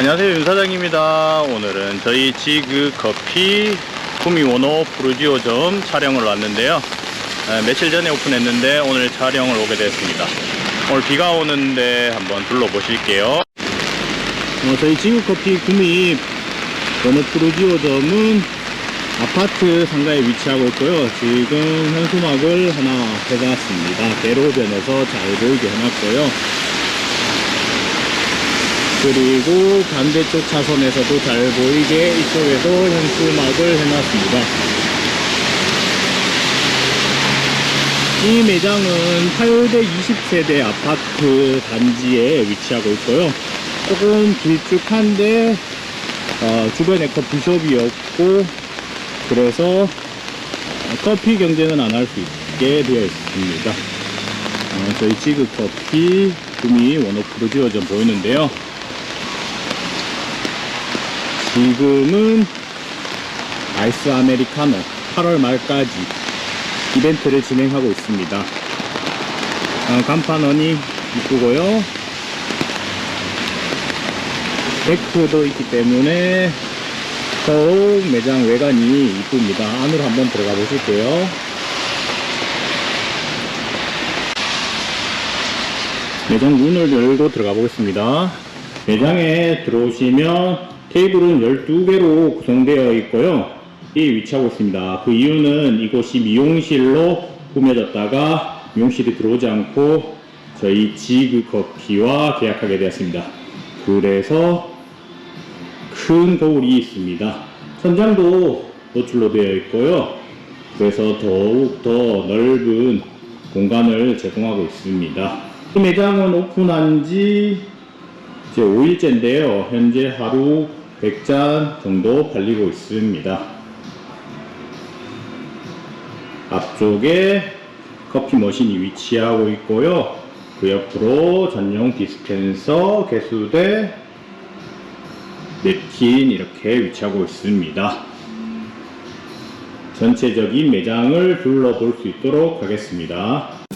안녕하세요 윤 사장입니다. 오늘은 저희 지그 커피 구미원호 프루지오점 촬영을 왔는데요. 에, 며칠 전에 오픈했는데 오늘 촬영을 오게 됐습니다. 오늘 비가 오는데 한번 둘러보실게요. 어, 저희 지그 커피 구미 원호 프루지오점은 아파트 상가에 위치하고 있고요. 지금 현수막을 하나 해놨습니다. 대로변에서 잘 보이게 해놨고요. 그리고 반대쪽 차선에서도 잘 보이게 이쪽에도 현수막을 해놨습니다. 이 매장은 8대 20세대 아파트 단지에 위치하고 있고요. 조금 길쭉한데 어, 주변에 커피숍이었고 그래서 커피 경쟁은 안 할 수 있게 되어 있습니다. 어, 저희 지그 커피 구미 원오프로지오점 보이는데요. 지금은 아이스 아메리카노 8월 말까지 이벤트를 진행하고 있습니다. 어, 간판원이 이쁘고요. 데크도 있기 때문에 더욱 매장 외관이 이쁩니다. 안으로 한번 들어가 보실게요. 매장 문을 열고 들어가 보겠습니다. 매장에 들어오시면 테이블은 12개로 구성되어 있고요. 이 위치하고 있습니다. 그 이유는 이곳이 미용실로 꾸며졌다가 미용실이 들어오지 않고 저희 지그 커피와 계약하게 되었습니다. 그래서 큰 거울이 있습니다. 천장도 노출로 되어 있고요. 그래서 더욱 더 넓은 공간을 제공하고 있습니다. 이 매장은 오픈한 지 이제 5일째인데요. 현재 하루 100잔 정도 팔리고 있습니다. 앞쪽에 커피 머신이 위치하고 있고요. 그 옆으로 전용 디스펜서, 개수대, 냅킨 이렇게 위치하고 있습니다. 전체적인 매장을 둘러볼 수 있도록 하겠습니다.